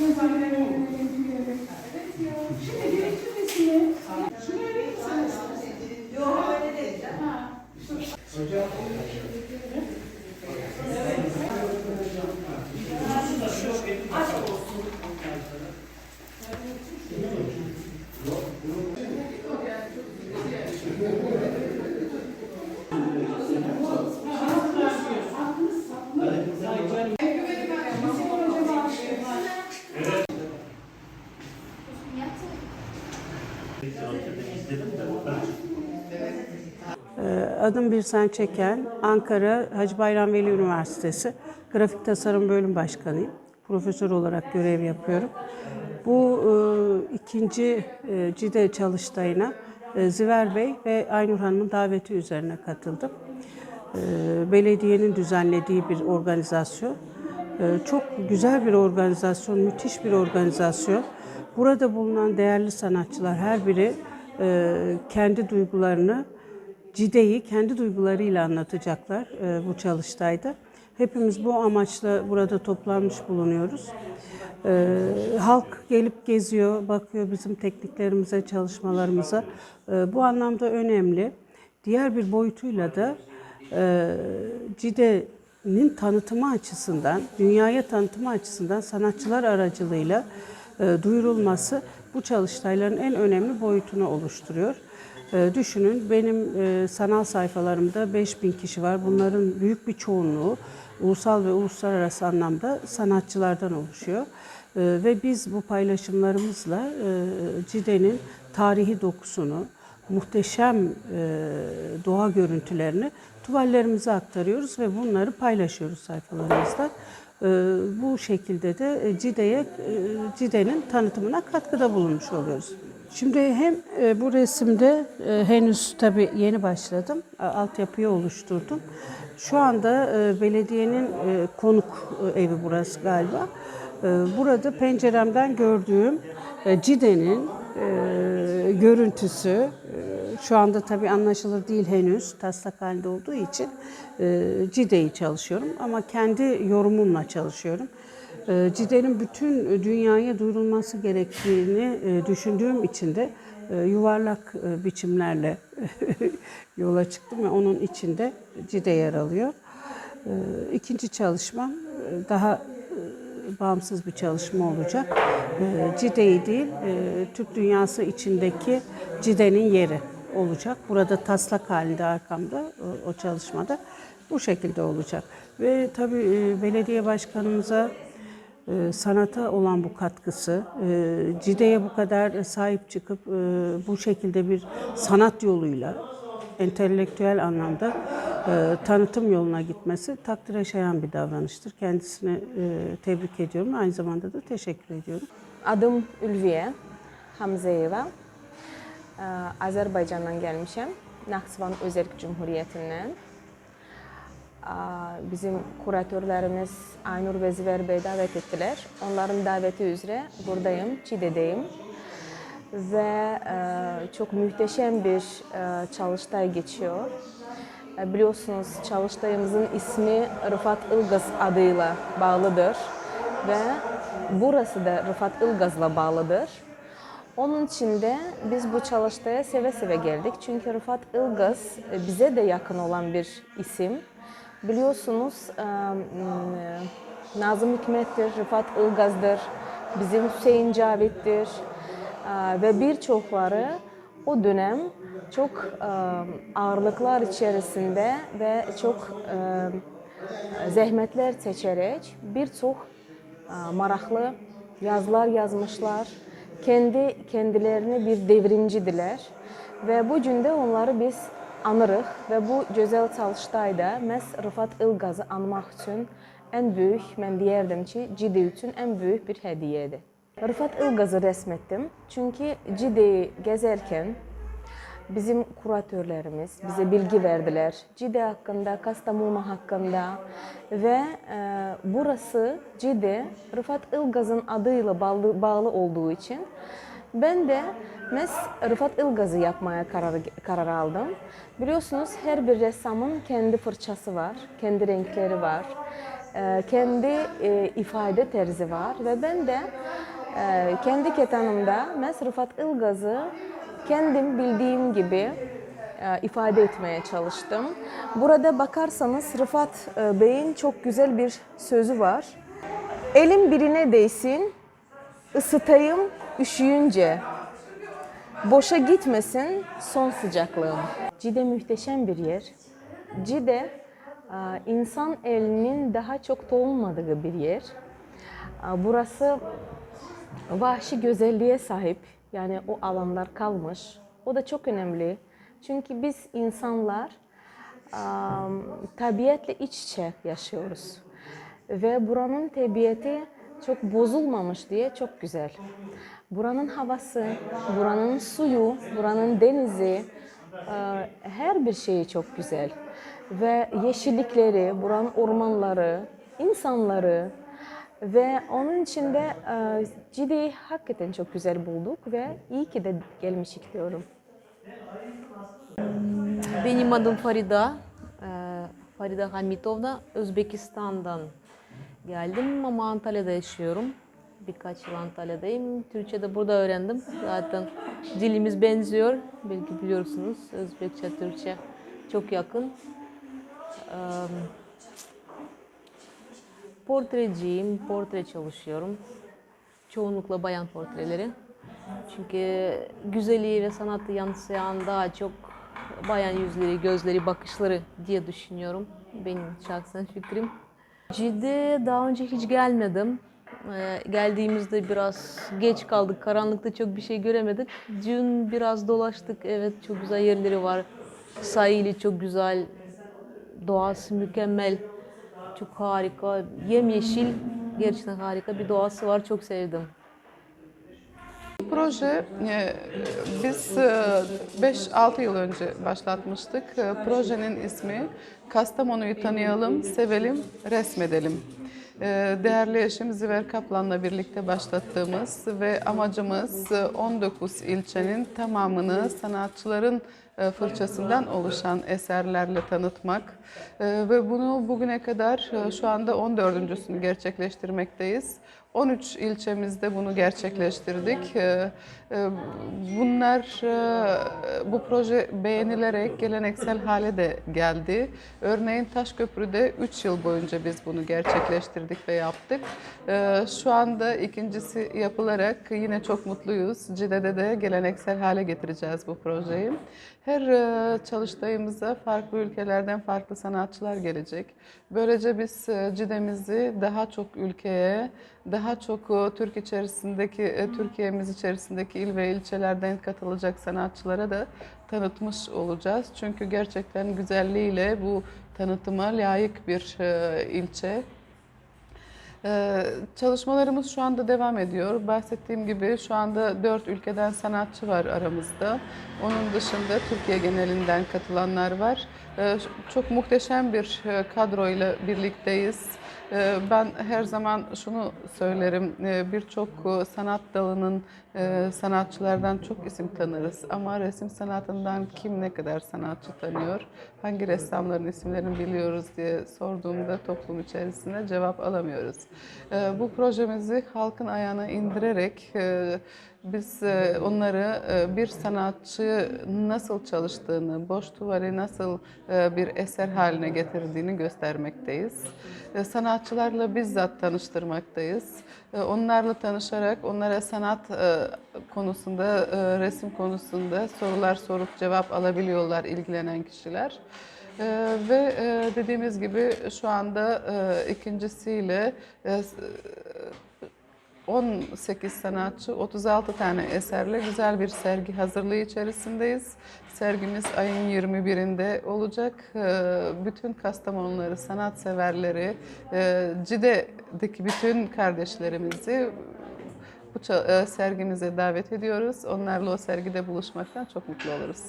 Şimdi gerektirmesini şunu verir misiniz? Yok öyle değil. Ha. Ee, Adım Birsen Çeken, Ankara Hacı Bayram Veli Üniversitesi Grafik Tasarım Bölüm Başkanıyım. Profesör olarak görev yapıyorum. Bu e, ikinci e, CİDE çalıştayına e, Ziver Bey ve Aynur Hanım'ın daveti üzerine katıldım. E, Belediyenin düzenlediği bir organizasyon. E, Çok güzel bir organizasyon, müthiş bir organizasyon. Burada bulunan değerli sanatçılar her biri e, kendi duygularını Cide'yi kendi duygularıyla anlatacaklar e, bu çalıştayda. Hepimiz bu amaçla burada toplanmış bulunuyoruz. E, halk gelip geziyor, bakıyor bizim tekniklerimize, çalışmalarımıza. E, bu anlamda önemli. Diğer bir boyutuyla da e, Cide'nin tanıtımı açısından, dünyaya tanıtımı açısından sanatçılar aracılığıyla duyurulması bu çalıştayların en önemli boyutunu oluşturuyor. E, düşünün benim e, sanal sayfalarımda 5000 kişi var. Bunların büyük bir çoğunluğu ulusal ve uluslararası anlamda sanatçılardan oluşuyor. E, ve biz bu paylaşımlarımızla e, Cide'nin tarihi dokusunu, muhteşem e, doğa görüntülerini tuvallerimize aktarıyoruz ve bunları paylaşıyoruz sayfalarımızda. E, bu şekilde de e, Cide'ye, e, Cide'nin tanıtımına katkıda bulunmuş oluyoruz. Şimdi hem e, bu resimde henüz tabii yeni başladım, altyapıyı oluşturdum. Şu anda belediyenin konuk evi burası galiba. Burada penceremden gördüğüm Cide'nin görüntüsü şu anda tabii anlaşılır değil henüz taslak halinde olduğu için e, Cide'yi çalışıyorum ama kendi yorumumla çalışıyorum. E, Cide'nin bütün dünyaya duyurulması gerektiğini e, düşündüğüm için de e, yuvarlak e, biçimlerle yola çıktım ve onun içinde Cide yer alıyor. E, İkinci çalışmam e, daha e, bağımsız bir çalışma olacak. E, Cide'yi değil, Türk dünyası içindeki Cide'nin yeri olacak. Burada taslak halinde arkamda o, çalışmada bu şekilde olacak. Ve tabii e, belediye başkanımıza e, sanata olan bu katkısı, e, Cide'ye bu kadar sahip çıkıp bu şekilde bir sanat yoluyla entelektüel anlamda tanıtım yoluna gitmesi takdire şayan bir davranıştır. Kendisini tebrik ediyorum. Aynı zamanda da teşekkür ediyorum. Adım Ülviye Hamzayeva. Ee, Azərbaycandan gəlmişəm. Naxçıvan Özerk Cumhuriyyətindən. Aa, Bizim kuratörlərimiz Aynur və Zivər bəy dəvət etdilər. Onların dəvəti üzrə buradayım, Çidədəyim. Və e, çok muhteşem bir e, çalıştay geçiyor. E, Biliyorsunuz çalıştayımızın ismi Rıfat Ilgaz adıyla bağlıdır ve burası da Rıfat Ilgaz'la bağlıdır. Onun için de biz bu çalıştaya seve seve geldik. Çünkü Rıfat Ilgaz e, bize de yakın olan bir isim. Biliyorsunuz e, m, Nazım Hikmet'tir, Rıfat Ilgaz'dır, bizim Hüseyin Cavit'tir e, ve birçokları o dönem çok e, ağırlıklar içerisinde ve çok e, zəhmətlər çəkərək bir çox e, maraqlı yazılar yazmışlar. Kendi kendilerini bir devrimcidiler ve bu gündə onları biz anırıq və bu gözəl çalıştayda məhz Rıfat Ilqazı anmaq üçün ən böyük, mən deyərdim ki, Cide üçün ən böyük bir hədiyyədir. Rıfat Ilqazı rəsm etdim. Çünki gəzərkən bizim kuratörlerimiz bize bilgi verdiler. Cide hakkında, Kastamonu hakkında ve e, burası Cide Rıfat Ilgaz'ın adıyla bağlı, bağlı olduğu için ben de mes Rıfat Ilgaz'ı yapmaya karar, karar aldım. Biliyorsunuz her bir ressamın kendi fırçası var, kendi renkleri var. e, kendi e, ifade terzi var ve ben de e, kendi ketanımda ben Rıfat Ilgaz'ı kendim bildiğim gibi e, ifade etmeye çalıştım. Burada bakarsanız Rıfat e, Bey'in çok güzel bir sözü var. Elim birine değsin, ısıtayım üşüyünce. Boşa gitmesin son sıcaklığım. Cide muhteşem bir yer. Cide e, insan elinin daha çok olmadığı bir yer. Burası vahşi güzelliğe sahip. Yani o alanlar kalmış. O da çok önemli. Çünkü biz insanlar tabiatle iç içe yaşıyoruz. Ve buranın tabiatı çok bozulmamış diye çok güzel. Buranın havası, buranın suyu, buranın denizi, e, her bir şeyi çok güzel. Ve yeşillikleri, buranın ormanları, insanları, ve onun için de e, hakikaten çok güzel bulduk ve iyi ki de gelmişik diyorum. Benim adım Farida. Ee, Farida Hamitovna. Özbekistan'dan geldim ama Antalya'da yaşıyorum. Birkaç yıl Antalya'dayım. Türkçe de burada öğrendim. Zaten dilimiz benziyor. Belki biliyorsunuz. Özbekçe, Türkçe çok yakın. Ee, portreciyim. Portre çalışıyorum. Çoğunlukla bayan portreleri. Çünkü güzelliği ve sanatı yansıyan daha çok bayan yüzleri, gözleri, bakışları diye düşünüyorum. Benim şahsen fikrim. Ciddi daha önce hiç gelmedim. Ee, geldiğimizde biraz geç kaldık. Karanlıkta çok bir şey göremedik. Dün biraz dolaştık. Evet çok güzel yerleri var. Sahili çok güzel. Doğası mükemmel. Çok harika. Yemyeşil. Gerçekten harika bir doğası var. Çok sevdim. Proje e, biz 5-6 yıl önce başlatmıştık. E, Projenin ismi Kastamonu'yu tanıyalım, sevelim, resmedelim. E, Değerli eşim Ziver Kaplan'la birlikte başlattığımız ve amacımız e, 19 ilçenin tamamını sanatçıların e, fırçasından oluşan eserlerle tanıtmak E, ve bunu bugüne kadar e, şu anda 14.sünü gerçekleştirmekteyiz. 13 ilçemizde bunu gerçekleştirdik. E, e, Bunlar, e, bu proje beğenilerek geleneksel hale de geldi. Örneğin Taşköprü'de 3 yıl boyunca biz bunu gerçekleştirdik ve yaptık. E, Şu anda ikincisi yapılarak yine çok mutluyuz. Cide'de de geleneksel hale getireceğiz bu projeyi. Her e, çalıştayımıza farklı ülkelerden farklı sanatçılar gelecek. Böylece biz Cide'mizi daha çok ülkeye, daha çok e, Türk içerisindeki, e, Türkiye'miz içerisindeki il ve ilçelerden katılacak sanatçılara da tanıtmış olacağız. Çünkü gerçekten güzelliğiyle bu tanıtıma layık bir e, ilçe. Çalışmalarımız şu anda devam ediyor. Bahsettiğim gibi şu anda dört ülkeden sanatçı var aramızda. Onun dışında Türkiye genelinden katılanlar var. Ee, Çok muhteşem bir e, kadroyla birlikteyiz. Ee, Ben her zaman şunu söylerim, e, birçok e, sanat dalının sanatçılardan çok isim tanırız. Ama resim sanatından kim ne kadar sanatçı tanıyor, hangi ressamların isimlerini biliyoruz diye sorduğumda toplum içerisinde cevap alamıyoruz. E, Bu projemizi halkın ayağına indirerek biz e, onları e, bir sanatçı nasıl çalıştığını, boş duvarı nasıl e, bir eser haline getirdiğini göstermekteyiz. Sanatçılarla bizzat tanıştırmaktayız. Onlarla tanışarak onlara sanat konusunda, resim konusunda sorular sorup cevap alabiliyorlar ilgilenen kişiler. E, Ve e, dediğimiz gibi şu anda e, ikincisiyle e, 18 sanatçı, 36 tane eserle güzel bir sergi hazırlığı içerisindeyiz. Sergimiz ayın 21'inde olacak. Ee, Bütün Kastamonuları, sanatseverleri, e, Cide'deki bütün kardeşlerimizi bu e, sergimize davet ediyoruz. Onlarla o sergide buluşmaktan çok mutlu oluruz.